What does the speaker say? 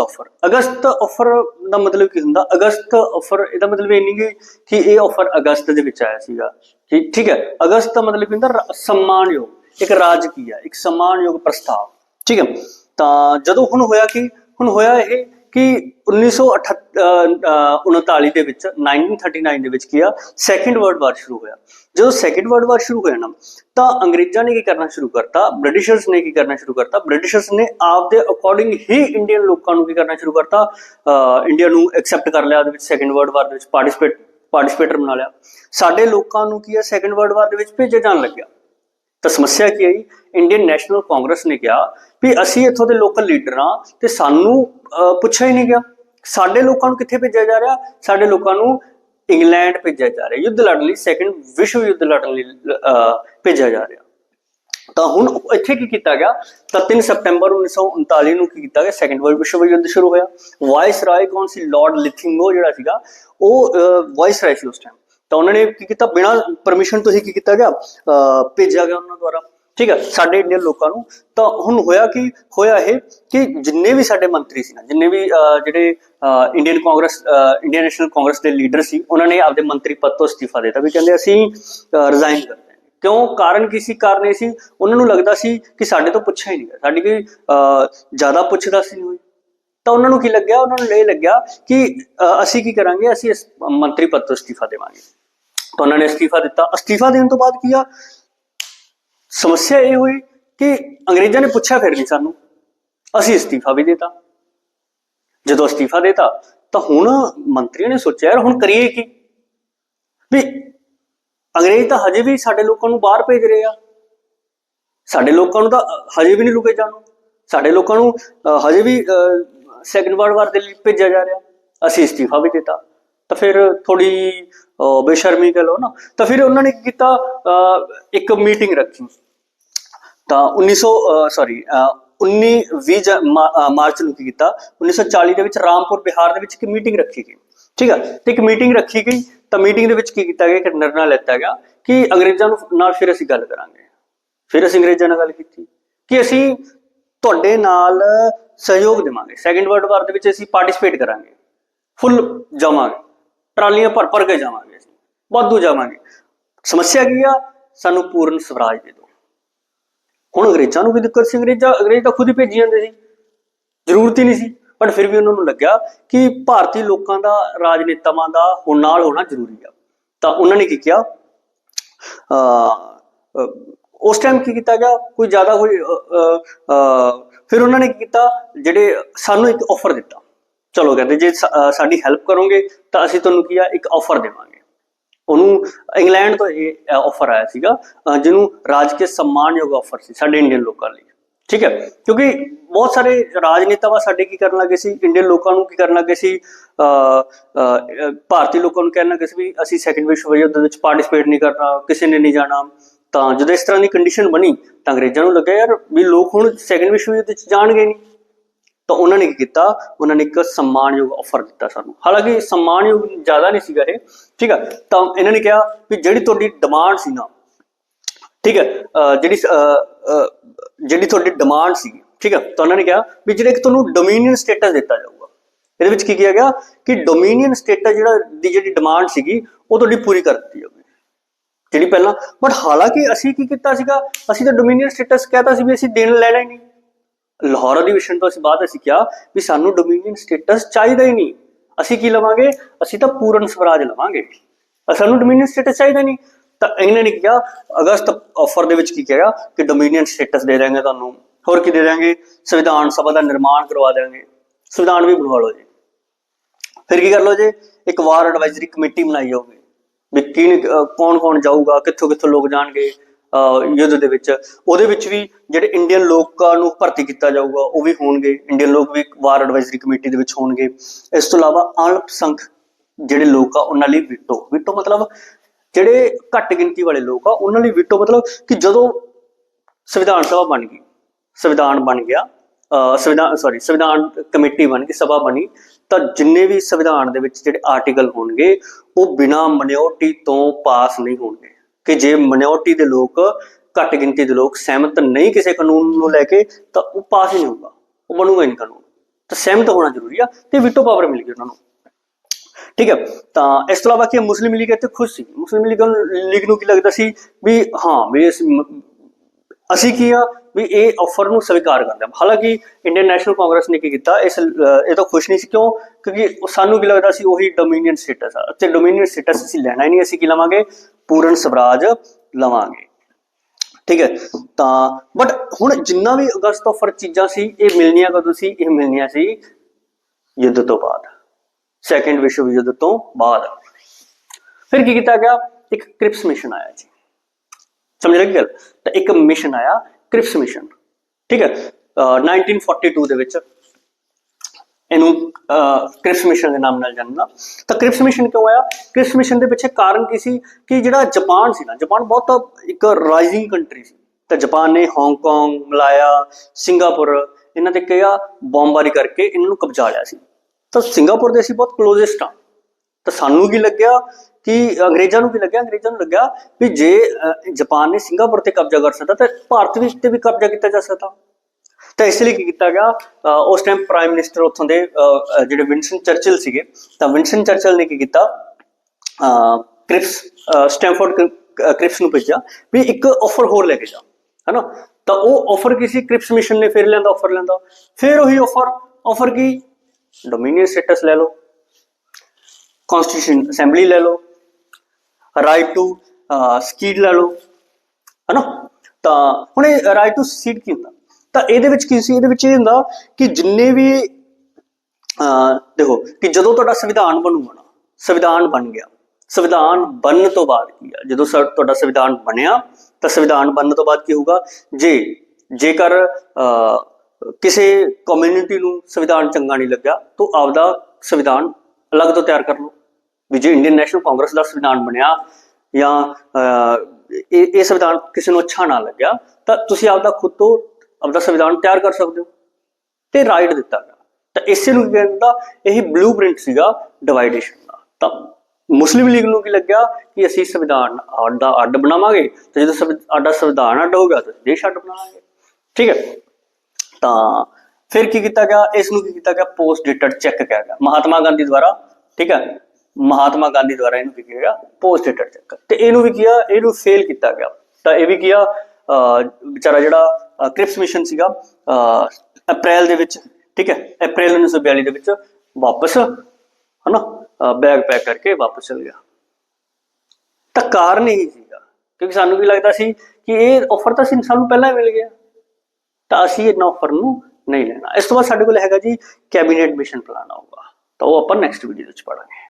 ਅਗਸਤ offer ਅਗਸਤ offer ਦਾ ਮਤਲਬ ਕੀ ਹੁੰਦਾ? ਅਗਸਤ offer ਇਹਦਾ ਮਤਲਬ ਇਹ ਨਹੀਂ ਕਿ ਇਹ ਆਫਰ ਅਗਸਤ ਦੇ ਵਿੱਚ ਆਇਆ ਸੀਗਾ। ਠੀਕ ਠੀਕ ਹੈ? ਅਗਸਤ ਦਾ ਮਤਲਬ ਕੀ ਹੁੰਦਾ? ਸਨਮਾਨਯੋਗ ਇੱਕ ਰਾਜਕੀय ਇੱਕ ਸਨਮਾਨਯੋਗ ਪ੍ਰਸਤਾਵ। ਠੀਕ ਹੈ? ਤਾਂ ਜਦੋਂ ਹੁਣ ਹੋਇਆ ਕਿ? ਹੁਣ ਹੋਇਆ ਇਹ ਕਿ 1939 ਦੇ ਵਿੱਚ 1939 ਦੇ ਵਿੱਚ ਕੀ ਆ ਸੈਕੰਡ ਵਰਲਡ ਵਾਰ ਸ਼ੁਰੂ ਹੋਇਆ। ਜਦੋਂ ਸੈਕੰਡ ਵਰਲਡ ਵਾਰ ਸ਼ੁਰੂ ਹੋਇਆ ਨਾ, ਤਾਂ ਅੰਗਰੇਜ਼ਾਂ ਨੇ ਕੀ ਕਰਨਾ ਸ਼ੁਰੂ ਕਰਤਾ, ਬ੍ਰਿਟਿਸ਼ਰਸ ਨੇ ਕੀ ਕਰਨਾ ਸ਼ੁਰੂ ਕਰਤਾ, ਬ੍ਰਿਟਿਸ਼ਰਸ ਨੇ ਆਪ ਦੇ ਅਕੋਰਡਿੰਗ ਹੀ ਇੰਡੀਅਨ ਲੋਕਾਂ ਨੂੰ ਕੀ ਕਰਨਾ ਸ਼ੁਰੂ ਕਰਤਾ ਇੰਡੀਆ ਨੂੰ ਐਕਸੈਪਟ ਕਰ ਲਿਆ, ਉਹਦੇ ਵਿੱਚ ਸੈਕੰਡ ਵਰਲਡ ਵਾਰ ਦੇ ਵਿੱਚ ਪਾਰਟਿਸਿਪੇਟ ਪਾਰਟਿਸਿਪੇਟਰ ਬਣਾ ਲਿਆ। ਸਾਡੇ ਲੋਕਾਂ ਨੂੰ ਕੀ ਹੈ ਸੈਕੰਡ ਵਰਲਡ ਵਾਰ ਦੇ ਵਿੱਚ ਭੇਜਿਆ ਜਾਣ ਲੱਗਿਆ। ਤਾਂ ਸਮੱਸਿਆ ਕੀ ਆਈ? ਇੰਡੀਅਨ ਨੈਸ਼ਨਲ ਕਾਂਗਰਸ ਨੇ ਕਿਹਾ ਵੀ ਅਸੀਂ ਇੱਥੋਂ ਦੇ ਲੋਕਲ ਲੀਡਰ ਹਾਂ ਤੇ ਸਾਨੂੰ ਪੁੱਛਿਆ ਹੀ ਨਹੀਂ ਗਿਆ। ਸਾਡੇ ਲੋਕਾਂ ਨੂੰ ਕਿੱਥੇ ਭੇਜਿਆ ਜਾ ਰਿਹਾ? ਸਾਡੇ ਲੋਕਾਂ ਨੂੰ ਇੰਗਲੈਂਡ ਭੇਜਿਆ ਜਾ ਰਿਹਾ। ਯੁੱਧ ਲੜਨ ਲਈ ਸੈਕੰਡ ਵਿਸ਼ਵ ਯੁੱਧ ਲੜਨ ਲਈ ਭੇਜਿਆ ਜਾ ਰਿਹਾ। ਤਾਂ ਹੁਣ ਇੱਥੇ ਕੀ ਕੀਤਾ ਗਿਆ? ਤਾਂ 3 ਸਤੰਬਰ 1939 ਨੂੰ ਕੀ ਕੀਤਾ ਗਿਆ? ਸੈਕੰਡ ਵਰਲਡ ਵਿਸ਼ਵ ਯੁੱਧ ਸ਼ੁਰੂ ਹੋਇਆ। ਵਾਇਸ ਰਾਏ, ਕੌਣ ਸੀ? ਲਾਰਡ ਲਿਥਿੰਗੋ ਜਿਹੜਾ ਸੀਗਾ, ਉਹ ਵਾਇਸ ਰਾਏ ਸੀ ਉਸ ਟਾਈਮ ਤਾਂ ਉਹਨਾਂ ਨੇ ਕੀ ਕੀਤਾ? ਬਿਨਾਂ ਪਰਮਿਸ਼ਨ ਤੋਂ ਹੀ ਕੀ ਕੀਤਾ ਗਿਆ? ਭੇਜਿਆ ਗਿਆ ਉਹਨਾਂ ਦੁਆਰਾ। ਠੀਕ ਹੈ, ਸਾਡੇ ਇੰਡੀਅਨ ਲੋਕਾਂ ਨੂੰ। ਤਾਂ ਹੁਣ ਹੋਇਆ ਕਿ? ਹੋਇਆ ਇਹ ਕਿ ਜਿੰਨੇ ਵੀ ਸਾਡੇ ਮੰਤਰੀ ਸੀ ਨਾ, ਜਿੰਨੇ ਵੀ ਜਿਹੜੇ Indian Congress Indian National Congress ਦੇ ਲੀਡਰ ਸੀ, ਉਹਨਾਂ ਨੇ ਆਪਦੇ ਮੰਤਰੀ ਪਦ ਤੋਂ ਅਸਤੀਫਾ ਦਿੱਤਾ ਵੀ ਕਹਿੰਦੇ ਅਸੀਂ ਰਿਜ਼ਾਈਨ ਕਰਦੇ ਹਾਂ। ਕਿਉਂ? ਕਾਰਨ ਕੀ ਸੀ? ਕਾਰਨ ਇਹ ਸੀ, ਉਹਨਾਂ ਨੂੰ ਲੱਗਦਾ ਸੀ ਕਿ ਸਾਡੇ ਤੋਂ ਪੁੱਛਿਆ ਹੀ ਨਹੀਂ ਗਿਆ। ਸਾਡੀ ਕੋਈ ਜ਼ਿਆਦਾ ਪੁੱਛਦਾ ਸੀ ਨਹੀਂ ਹੋਈ ਤਾਂ ਉਹਨਾਂ ਨੂੰ ਕੀ ਲੱਗਿਆ? ਉਹਨਾਂ ਨੂੰ ਇਹ ਲੱਗਿਆ ਕਿ ਅਸੀਂ ਕੀ ਕਰਾਂਗੇ? ਅਸੀਂ ਇਸ ਮੰਤਰੀ ਪਦ ਤੋਂ ਅਸਤੀਫਾ ਦੇਵਾਂਗੇ। ਤਾਂ ਉਹਨਾਂ ਨੇ ਅਸਤੀਫਾ ਦਿੱਤਾ। ਅਸਤੀਫਾ ਦੇਣ ਤੋਂ ਬਾਅਦ ਕੀ ਆ? ਸਮੱਸਿਆ ਇਹ ਹੋਈ ਕਿ ਅੰਗਰੇਜ਼ਾਂ ਨੇ ਪੁੱਛਿਆ ਫਿਰ ਨਹੀਂ ਸਾਨੂੰ, ਅਸੀਂ ਅਸਤੀਫਾ ਵੀ ਦਿੱਤਾ। ਜਦੋਂ ਅਸਤੀਫਾ ਦਿੱਤਾ, ਤਾਂ ਹੁਣ ਮੰਤਰੀਆਂ ਨੇ ਸੋਚਿਆ, ਯਾਰ, ਹੁਣ ਕਰੀਏ ਕੀ? ਵੀ ਅੰਗਰੇਜ਼ ਤਾਂ ਹਜੇ ਵੀ ਸਾਡੇ ਲੋਕਾਂ ਨੂੰ ਬਾਹਰ ਭੇਜ ਰਹੇ ਆ। ਸਾਡੇ ਲੋਕਾਂ ਨੂੰ ਤਾਂ ਹਜੇ ਵੀ ਨਹੀਂ ਰੁਕੇ ਜਾਣੋ ਸਾਡੇ ਲੋਕਾਂ ਨੂੰ ਹਜੇ ਵੀ ਸੈਕੰਡ ਵਰਲਡ ਵਾਰ ਦੇ ਲਈ ਭੇਜਿਆ ਜਾ ਰਿਹਾ। ਅਸੀਂ ਅਸਤੀਫਾ ਵੀ ਦਿੱਤਾ। ਤਾਂ ਫਿਰ ਥੋੜੀ ਬੇਸ਼ਰਮੀ ਕਹ ਲਓ ਨਾ। ਤਾਂ ਫਿਰ ਉਹਨਾਂ ਨੇ ਕੀ ਕੀਤਾ? ਇੱਕ ਮੀਟਿੰਗ ਰੱਖੀ। ਤਾਂ 1900 ਸੌਰੀ 19 20 ਜ- ਮਾ- ਮਾਰਚ ਨੂੰ ਕੀ ਕੀਤਾ? 1940 ਦੇ ਵਿੱਚ ਰਾਮਪੁਰ, ਬਿਹਾਰ ਦੇ ਵਿੱਚ ਇੱਕ ਮੀਟਿੰਗ ਰੱਖੀ ਗਈ। ਠੀਕ ਹੈ ਤੇ ਇੱਕ ਮੀਟਿੰਗ ਰੱਖੀ ਗਈ। ਤਾਂ ਮੀਟਿੰਗ ਦੇ ਵਿੱਚ ਕੀ ਕੀਤਾ ਗਿਆ? ਕਿ ਨਿਰਣਾ ਲਿੱਤਾ ਗਿਆ ਕਿ ਅੰਗਰੇਜ਼ਾਂ ਨੂੰ ਨਾਲ ਫਿਰ ਅਸੀਂ ਗੱਲ ਕਰਾਂਗੇ। ਫਿਰ ਅਸੀਂ ਅੰਗਰੇਜ਼ਾਂ ਨਾਲ ਗੱਲ ਕੀਤੀ ਕਿ ਅਸੀਂ ਤੁਹਾਡੇ ਨਾਲ ਸਹਿਯੋਗ ਦੇਵਾਂਗੇ। ਸੈਕੰਡ ਵਰਲਡ ਵਾਰ ਦੇ ਵਿੱਚ ਅਸੀਂ ਪਾਰਟਿਸਿਪੇਟ ਕਰਾਂਗੇ। ਫੁੱਲ ਜਾਵਾਂਗੇ ਟਰਾਲੀਆਂ ਭਰ ਭਰ ਕੇ ਜਾਵਾਂਗੇ ਅਸੀਂ ਵਾਧੂ ਜਾਵਾਂਗੇ। ਸਮੱਸਿਆ ਕੀ ਆ? ਸਾਨੂੰ ਪੂਰਨ ਸਵਰਾਜ ਦੇ ਦਿਓ। ਹੁਣ ਅੰਗਰੇਜ਼ਾਂ ਨੂੰ ਵੀ ਦਿੱਕਤ ਸੀ ਅੰਗਰੇਜ਼ਾਂ ਅੰਗਰੇਜ਼ ਤਾਂ ਖੁਦ ਹੀ ਭੇਜੀ ਜਾਂਦੇ ਸੀ। ਜ਼ਰੂਰਤ ਹੀ ਨਹੀਂ ਸੀ ਪਰ ਫਿਰ ਵੀ ਉਹਨਾਂ ਨੂੰ ਲੱਗਿਆ ਕਿ ਭਾਰਤੀ ਲੋਕਾਂ ਦਾ ਰਾਜਨੇਤਾਵਾਂ ਦਾ ਹੁਣ ਨਾਲ ਹੋਣਾ ਜ਼ਰੂਰੀ ਆ। ਤਾਂ ਉਹਨਾਂ ਨੇ ਕੀ ਕੀਤਾ ਅ ਉਸ ਟਾਈਮ ਕੀ ਕੀਤਾ ਗਿਆ? ਕੋਈ ਜ਼ਿਆਦਾ ਕੋਈ ਅ, ਫਿਰ ਉਹਨਾਂ ਨੇ ਕੀ ਕੀਤਾ? ਜਿਹੜੇ ਸਾਨੂੰ ਇੱਕ ਆਫਰ ਦਿੱਤਾ। ਚਲੋ ਕਹਿੰਦੇ ਜੇ ਸਾਡੀ ਹੈਲਪ ਕਰੋਗੇ ਤਾਂ ਅਸੀਂ ਤੁਹਾਨੂੰ ਕੀ ਆ, ਇੱਕ ਆਫਰ ਦੇਵਾਂਗੇ। ਉਹਨੂੰ ਇੰਗਲੈਂਡ ਤੋਂ ਇਹ ਆਫਰ ਆਇਆ ਸੀਗਾ ਜਿਹਨੂੰ ਰਾਜ ਕੇ ਸਨਮਾਨਯੋਗ ਆਫਰ ਸੀ ਸਾਡੇ ਇੰਡੀਅਨ ਲੋਕਾਂ ਲਈ। ਠੀਕ ਹੈ? ਕਿਉਂਕਿ ਬਹੁਤ ਸਾਰੇ ਰਾਜਨੇਤਾਵਾ ਸਾਡੇ ਕੀ ਕਰਨ ਲੱਗੇ ਸੀ? ਇੰਡੀਅਨ ਲੋਕਾਂ ਨੂੰ ਕੀ ਕਰਨ ਲੱਗੇ ਸੀ? ਭਾਰਤੀ ਲੋਕਾਂ ਨੂੰ ਕਹਿਣ ਲੱਗੇ ਸੀ ਵੀ ਅਸੀਂ ਸੈਕੰਡ ਵਿਸ਼ਵ ਯੁੱਧ ਵਿੱਚ ਪਾਰਟਿਸਿਪੇਟ ਨਹੀਂ ਕਰਨਾ, ਕਿਸੇ ਨੇ ਨਹੀਂ ਜਾਣਾ। ਤਾਂ ਜਦੋਂ ਇਸ ਤਰ੍ਹਾਂ ਦੀ ਕੰਡੀਸ਼ਨ ਬਣੀ ਤਾਂ ਅੰਗਰੇਜ਼ਾਂ ਨੂੰ ਲੱਗਿਆ, ਯਾਰ ਵੀ ਲੋਕ ਹੁਣ ਸੈਕੰਡ ਵਿਸ਼ਵ ਯੁੱਧ ਵਿੱਚ ਜਾਣਗੇ ਨਹੀਂ। ਤਾਂ ਉਹਨਾਂ ਨੇ ਕੀ ਕੀਤਾ? ਉਹਨਾਂ ਨੇ ਇੱਕ ਸਨਮਾਨਯੋਗ ਆਫਰ ਦਿੱਤਾ ਸਾਨੂੰ। ਹਾਲਾਂਕਿ ਸਨਮਾਨਯੋਗ ਜ਼ਿਆਦਾ ਨਹੀਂ ਸੀਗਾ ਇਹ। ਠੀਕ ਹੈ ਤਾਂ ਇਹਨਾਂ ਨੇ ਕਿਹਾ ਵੀ ਜਿਹੜੀ ਤੁਹਾਡੀ ਡਿਮਾਂਡ ਸੀ ਨਾ, ਠੀਕ ਹੈ ਜਿਹੜੀ ਜਿਹੜੀ ਤੁਹਾਡੀ ਡਿਮਾਂਡ ਸੀ ਠੀਕ ਹੈ ਤਾਂ ਉਹਨਾਂ ਨੇ ਕਿਹਾ ਵੀ ਜਿਹੜੇ ਕਿ ਤੁਹਾਨੂੰ ਡੋਮੀਨੀਅਨ ਸਟੇਟਸ ਦਿੱਤਾ ਜਾਊਗਾ, ਇਹਦੇ ਵਿੱਚ ਕੀ ਕੀਤਾ ਗਿਆ? ਕਿ ਡੋਮੀਨੀਅਨ ਸਟੇਟਸ ਜਿਹੜਾ ਦੀ ਜਿਹੜੀ ਡਿਮਾਂਡ ਸੀਗੀ, ਉਹ ਤੁਹਾਡੀ ਪੂਰੀ ਕਰ ਦਿੱਤੀ ਜਾਊਗੀ। ਜਿਹੜੀ ਪਹਿਲਾਂ ਬਟ ਹਾਲਾਂਕਿ ਅਸੀਂ ਕੀ ਕੀਤਾ ਸੀਗਾ? ਅਸੀਂ ਤਾਂ ਡੋਮੀਨੀਅਨ ਸਟੇਟਸ ਕਹਤਾ ਸੀ ਵੀ ਅਸੀਂ ਦੇਣ ਲੈਣਾ ਹੀ ਨਹੀਂ। ਲਾਹੌਰ ਅਧਿਵੇਸ਼ਨ ਤੋਂ ਅਸੀਂ ਬਾਅਦ ਅਸੀਂ ਕਿਹਾ ਵੀ ਸਾਨੂੰ ਡੋਮੀਨੀਅਨ ਸਟੇਟਸ ਚਾਹੀਦਾ ਹੀ ਨਹੀਂ। ਅਸੀਂ ਕੀ ਲਵਾਂਗੇ? ਅਸੀਂ ਤਾਂ ਪੂਰਨ ਸਵਰਾਜ ਲਵਾਂਗੇ। ਸਾਨੂੰ ਡੋਮੀਨੀਅਨ ਸਟੇਟਸ ਚਾਹੀਦਾ ਨਹੀਂ। ਤਾਂ ਇਹਨਾਂ ਨੇ ਕਿਹਾ? ਅਗਸਤ ਆਫਰ ਦੇ ਵਿੱਚ ਕੀ ਕਿਹਾ ਕਿ ਡੋਮੀਨੀਅਨ ਸਟੇਟਸ ਦੇ ਦੇਵਾਂਗੇ ਤੁਹਾਨੂੰ। ਹੋਰ ਕੀ ਦੇ ਦੇਵਾਂਗੇ ਸੰਵਿਧਾਨ ਸਭਾ ਦਾ ਨਿਰਮਾਣ ਕਰਵਾ ਦੇਵਾਂਗੇ ਸੰਵਿਧਾਨ ਵੀ ਬਣਵਾ ਲਓ ਜੀ। ਫਿਰ ਕੀ ਕਰ ਲਓ ਜੀ? ਇੱਕ ਵਾਰ ਐਡਵਾਈਜ਼ਰੀ ਕਮੇਟੀ ਬਣਾਈ ਜਾਊਗੀ। ਵੀ ਕੀ ਕੌਣ ਕੌਣ ਜਾਊਗਾ? ਕਿੱਥੋਂ ਕਿੱਥੋਂ ਲੋਕ ਜਾਣਗੇ? ਯੁੱਧ ਦੇ ਵਿੱਚ। ਉਹਦੇ ਵਿੱਚ ਵੀ ਜਿਹੜੇ ਇੰਡੀਅਨ ਲੋਕਾਂ ਨੂੰ ਭਰਤੀ ਕੀਤਾ ਜਾਊਗਾ, ਉਹ ਵੀ ਹੋਣਗੇ। ਇੰਡੀਅਨ ਲੋਕ ਵੀ ਵਾਰ ਐਡਵਾਈਜ਼ਰੀ ਕਮੇਟੀ ਦੇ ਵਿੱਚ ਹੋਣਗੇ। ਇਸ ਤੋਂ ਇਲਾਵਾ ਅਲਪਸੰਖ ਜਿਹੜੇ ਲੋਕ ਆ, ਉਹਨਾਂ ਲਈ ਵਿਟੋ। ਵਿਟੋ ਮਤਲਬ ਜਿਹੜੇ ਘੱਟ ਗਿਣਤੀ ਵਾਲੇ ਲੋਕ ਆ, ਉਹਨਾਂ ਲਈ ਵਿਟੋ ਮਤਲਬ ਕਿ ਜਦੋਂ ਸੰਵਿਧਾਨ ਸਭਾ ਬਣ ਗਈ, ਸੰਵਿਧਾਨ ਬਣ ਗਿਆ, ਅਹ ਸੰਵਿਧਾਨ ਸੌਰੀ ਸੰਵਿਧਾਨ ਕਮੇਟੀ ਬਣ ਗਈ, ਸਭਾ ਬਣੀ, ਤਾਂ ਜਿੰਨੇ ਵੀ ਸੰਵਿਧਾਨ ਦੇ ਵਿੱਚ ਜਿਹੜੇ ਆਰਟੀਕਲ ਹੋਣਗੇ, ਉਹ ਬਿਨਾ ਮਨਿਓਰਟੀ ਤੋਂ ਪਾਸ ਨਹੀਂ ਹੋਣਗੇ। ਕਿ ਜੇ ਮਨਿਓਰਟੀ ਦੇ ਲੋਕ, ਘੱਟ ਗਿਣਤੀ ਦੇ ਲੋਕ ਸਹਿਮਤ ਨਹੀਂ ਕਿਸੇ ਕਾਨੂੰਨ ਨੂੰ ਲੈ ਕੇ, ਤਾਂ ਉਹ ਪਾਸ ਹੀ ਨਹੀਂ ਹੋਊਗਾ। ਉਹ ਬਣੂਗਾ ਹੀ ਨਹੀਂ ਕਾਨੂੰਨ। ਤਾਂ ਸਹਿਮਤ ਹੋਣਾ ਜ਼ਰੂਰੀ ਆ ਤੇ ਵੀਟੋ ਪਾਵਰ ਮਿਲ ਗਈ ਉਹਨਾਂ ਨੂੰ। ਠੀਕ ਹੈ, ਤਾਂ ਇਸ ਤੋਂ ਇਲਾਵਾ ਕੀ ਮੁਸਲਿਮ ਲੀਗ ਇੱਥੇ ਖੁਸ਼ ਸੀ। ਮੁਸਲਿਮ ਲੀਗ ਨੂੰ ਲੀਗ ਨੂੰ ਕੀ ਲੱਗਦਾ ਸੀ? ਵੀ ਹਾਂ, ਵੀ ਅਸੀਂ ਕੀ ਆ, ਵੀ ਇਹ ਆਫਰ ਨੂੰ ਸਵੀਕਾਰ ਕਰਦੇ ਹਾਂ। ਹਾਲਾਂਕਿ ਇੰਡੀਅਨ ਨੈਸ਼ਨਲ ਕਾਂਗਰਸ ਨੇ ਕੀ ਕੀਤਾ, ਇਸ, ਇਹ ਤਾਂ ਖੁਸ਼ ਨਹੀਂ ਸੀ ਕਿਉਂ? ਕਿਉਂਕਿ ਸਾਨੂੰ ਕੀ ਲੱਗਦਾ ਸੀ, ਉਹੀ ਡੋਮੀਨੀਅਨ ਸਟੇਟਸ ਆ। ਤੇ ਡੋਮੀਨੀਅਨ ਸਟੇਟਸ ਅਸੀਂ ਲੈਣਾ ਹੀ ਨਹੀਂ, ਅਸੀਂ ਕੀ ਲਵਾਂਗੇ? ਪੂਰਨ ਸਵਰਾਜ ਲਵਾਂਗੇ। ਠੀਕ ਹੈ, ਤਾਂ ਬਟ ਹੁਣ ਜਿੰਨਾ ਵੀ ਅਗਸਤ ਆਫਰ ਚੀਜ਼ਾਂ ਸੀ, ਇਹ ਮਿਲਣੀਆਂ ਕਦੋਂ ਸੀ? ਇਹ ਮਿਲਣੀਆਂ ਸੀ ਯੁੱਧ ਤੋਂ ਬਾਅਦ। ਸੈਕੰਡ ਵਿਸ਼ਵ ਯੁੱਧ ਤੋਂ ਬਾਅਦ। ਫਿਰ ਕੀ ਕੀਤਾ ਗਿਆ? ਇੱਕ ਕ੍ਰਿਪਸ ਮਿਸ਼ਨ ਆਇਆ ਜੀ। ਸਮਝ ਲੱਗੀ ਗੱਲ ਤਾਂ ਇੱਕ ਮਿਸ਼ਨ ਆਇਆ ਕ੍ਰਿਪਸ ਮਿਸ਼ਨ ਠੀਕ ਹੈ? 1942 ਦੇ ਵਿੱਚ ਇਹਨੂੰ ਕ੍ਰਿਪਸ ਮਿਸ਼ਨ ਦੇ ਨਾਮ ਨਾਲ ਜਾਣਨਾ। ਤਾਂ ਕ੍ਰਿਪਸ ਮਿਸ਼ਨ ਕਿਉਂ ਆਇਆ? ਕ੍ਰਿਪਸ ਮਿਸ਼ਨ ਦੇ ਪਿੱਛੇ ਕਾਰਨ ਕੀ ਸੀ? ਕਿ ਜਿਹੜਾ ਜਾਪਾਨ ਸੀ ਨਾ, ਜਾਪਾਨ ਬਹੁਤ ਇੱਕ ਰਾਈਜ਼ਿੰਗ ਕੰਟਰੀ ਸੀ। ਤਾਂ ਜਾਪਾਨ ਨੇ ਹਾਂਗਕਾਂਗ ਮਲਾਇਆ ਸਿੰਗਾਪੁਰ ਇਹਨਾਂ ਤੇ ਕਿਹਾ ਬੰਬਾਰੀ ਕਰਕੇ ਇਹਨਾਂ ਨੂੰ ਕਬਜ਼ਾ ਲਿਆ ਸੀ। ਤਾਂ ਸਿੰਗਾਪੁਰ ਦੇ ਅਸੀਂ ਬਹੁਤ ਕਲੋਜ਼ੈਸਟ ਆ ਤਾਂ ਸਾਨੂੰ ਕੀ ਲੱਗਿਆ? ਕਿ ਅੰਗਰੇਜ਼ਾਂ ਨੂੰ ਕੀ ਲੱਗਿਆ ਅੰਗਰੇਜ਼ਾਂ ਨੂੰ ਲੱਗਿਆ ਵੀ ਜੇ ਅਹ, ਜਾਪਾਨ ਨੇ ਸਿੰਗਾਪੁਰ ਤੇ ਕਬਜ਼ਾ ਕਰ ਸਕਦਾ ਤਾਂ ਭਾਰਤ ਵਿੱਚ ਤੇ ਵੀ ਕਬਜ਼ਾ ਕੀਤਾ ਜਾ ਸਕਦਾ। ਤਾਂ ਇਸ ਲਈ ਕੀ ਕੀਤਾ ਗਿਆ ਉਸ ਟਾਈਮ ਪ੍ਰਾਈਮ ਮਿਨਿਸਟਰ ਉੱਥੋਂ ਦੇ ਜਿਹੜੇ ਵਿੰਸਟਨ ਚਰਚਿਲ ਸੀਗੇ ਤਾਂ ਵਿਨਸਨ ਚਰਚਿਲ ਨੇ ਕੀ ਕੀਤਾ ਕ੍ਰਿਪਸ ਸਟੈਂਫੋਰਡ ਕ੍ਰਿਪਸ ਨੂੰ ਭੇਜਿਆ ਵੀ ਇੱਕ ਆਫਰ ਹੋਰ ਲੈ ਕੇ ਜਾ ਹੈਨਾ? ਤਾਂ ਉਹ ਆਫਰ ਕਿਸੇ ਕ੍ਰਿਪਸ ਮਿਸ਼ਨ ਨੇ ਫਿਰ ਲੈਂਦਾ ਆਫਰ ਲੈਂਦਾ ਫਿਰ ਉਹੀ ਆਫਰ ਆਫਰ ਕੀ? ਡੋਮੀਨੀਅਨ ਸਟੇਟਸ ਲੈ ਲਓ। ਕਨਸਟੀਟਿਊਸ਼ਨ ਅਸੈਂਬਲੀ ਲੈ ਲਓ। ਰਾਈਟ ਟੂ ਸਕੀਡ ਲੈ ਲਓ ਹਨਾ? ਤਾਂ ਹੁਣ ਇਹ ਰਾਈਟ ਟੂ ਸੀਡ ਕੀ ਹੁੰਦਾ? ਤਾਂ ਇਹਦੇ ਵਿੱਚ ਕੀ ਸੀ? ਇਹਦੇ ਵਿੱਚ ਇਹ ਹੁੰਦਾ ਕਿ ਜਿੰਨੇ ਵੀ ਅਹ, ਦੇਖੋ ਕਿ ਜਦੋਂ ਤੁਹਾਡਾ ਸੰਵਿਧਾਨ ਬਣੂਗਾ ਨਾ ਸੰਵਿਧਾਨ ਬਣ ਗਿਆ ਸੰਵਿਧਾਨ ਬਣਨ ਤੋਂ ਬਾਅਦ ਕੀ ਆ? ਜਦੋਂ ਸ- ਤੁਹਾਡਾ ਸੰਵਿਧਾਨ ਬਣਿਆ ਤਾਂ ਸੰਵਿਧਾਨ ਬਣਨ ਤੋਂ ਬਾਅਦ ਕੀ ਹੋਊਗਾ? ਜੇ ਜੇਕਰ ਕਿਸੇ ਕਮਿਊਨਿਟੀ ਨੂੰ ਸੰਵਿਧਾਨ ਚੰਗਾ ਨਹੀਂ ਲੱਗਿਆ ਤਾਂ ਆਪਦਾ ਸੰਵਿਧਾਨ ਅਲੱਗ ਤੋਂ ਤਿਆਰ ਕਰ ਲਓ। ਵੀ ਜੇ ਇੰਡੀਅਨ ਨੈਸ਼ਨਲ ਕਾਂਗਰਸ ਦਾ ਸੰਵਿਧਾਨ ਬਣਿਆ ਜਾਂ ਇਹ ਇਹ ਸੰਵਿਧਾਨ ਕਿਸੇ ਨੂੰ ਅੱਛਾ ਨਾ ਲੱਗਿਆ, ਤਾਂ ਤੁਸੀਂ ਆਪਦਾ ਖੁਦ ਤੋਂ ਆਪਦਾ ਸੰਵਿਧਾਨ ਤਿਆਰ ਕਰ ਸਕਦੇ ਹੋ ਤੇ ਰਾਈਟ ਦਿੱਤਾ ਗਿਆ। ਤਾਂ ਇਸੇ ਨੂੰ ਕਹਿੰਦਾ ਇਹ ਬਲੂਪ੍ਰਿੰਟ ਸੀਗਾ ਡਿਵਾਈਡੇਸ਼ਨ ਦਾ। ਤਾਂ ਮੁਸਲਿਮ ਲੀਗ ਨੂੰ ਕੀ ਲੱਗਿਆ ਕਿ ਅਸੀਂ ਸੰਵਿਧਾਨ ਅੱਡਾ ਅੱਡ ਬਣਾਵਾਂਗੇ ਤੇ ਜਦੋਂ ਸੰਵਿ- ਸਾਡਾ ਸੰਵਿਧਾਨ ਅੱਡ ਹੋ ਗਿਆ ਤਾਂ ਦੇਸ਼ ਅੱਡ ਬਣਾਵਾਂਗੇ। ਠੀਕ ਹੈ? ਤਾਂ ਫਿਰ ਕੀ ਕੀਤਾ ਗਿਆ? ਇਸ ਨੂੰ ਕੀ ਕੀਤਾ ਗਿਆ? ਪੋਸਟ ਡੇਟਡ ਚੈੱਕ ਕਿਹਾ ਗਿਆ। ਮਹਾਤਮਾ ਗਾਂਧੀ ਦੁਆਰਾ। ਠੀਕ ਹੈ? ਮਹਾਤਮਾ ਗਾਂਧੀ ਦੁਆਰਾ ਇਹਨੂੰ ਕੀ ਕੀਤਾ ਪੋਸਟ ਡੇਟਡ ਚੈੱਕ ਤੇ ਇਹਨੂੰ ਵੀ ਕੀਆ ਇਹਨੂੰ ਫੇਲ ਕੀਤਾ ਗਿਆ। ਤਾਂ ਇਹ ਵੀ ਕੀਆ ਵਿਚਾਰਾ ਜਿਹੜਾ ਕ੍ਰਿਪਸ ਮਿਸ਼ਨ ਸੀਗਾ ਅਹ, ਅਪ੍ਰੈਲ ਦੇ ਵਿੱਚ ਠੀਕ ਹੈ? ਅਪ੍ਰੈਲ 1942 ਦੇ ਵਿੱਚ ਵਾਪਸ ਹਨਾ? ਬੈਗ ਪੈਕ ਕਰਕੇ ਵਾਪਸ ਚਲ ਗਿਆ। ਤਾਂ ਕਾਰਨ ਇਹ ਸੀਗਾ। ਕਿਉਂਕਿ ਸਾਨੂੰ ਵੀ ਲੱਗਦਾ ਸੀ ਕਿ ਇਹ ਆਫਰ ਤਾਂ ਸੀ- ਸਾਨੂੰ ਪਹਿਲਾਂ ਹੀ ਮਿਲ ਗਿਆ। ਤਾਂ ਅਸੀਂ ਇਹਨਾਂ ਆਫਰ ਨੂੰ ਨਹੀਂ ਲੈਣਾ। ਇਸ ਤੋਂ ਬਾਅਦ ਸਾਡੇ ਕੋਲ ਹੈਗਾ ਜੀ ਕੈਬਨਿਟ ਮਿਸ਼ਨ ਪਲਾਨ ਆਊਗਾ। ਤਾਂ ਉਹ ਆਪਾਂ ਨੈਕਸਟ ਵੀਡੀਓ ਵਿੱਚ ਪੜਾਂਗੇ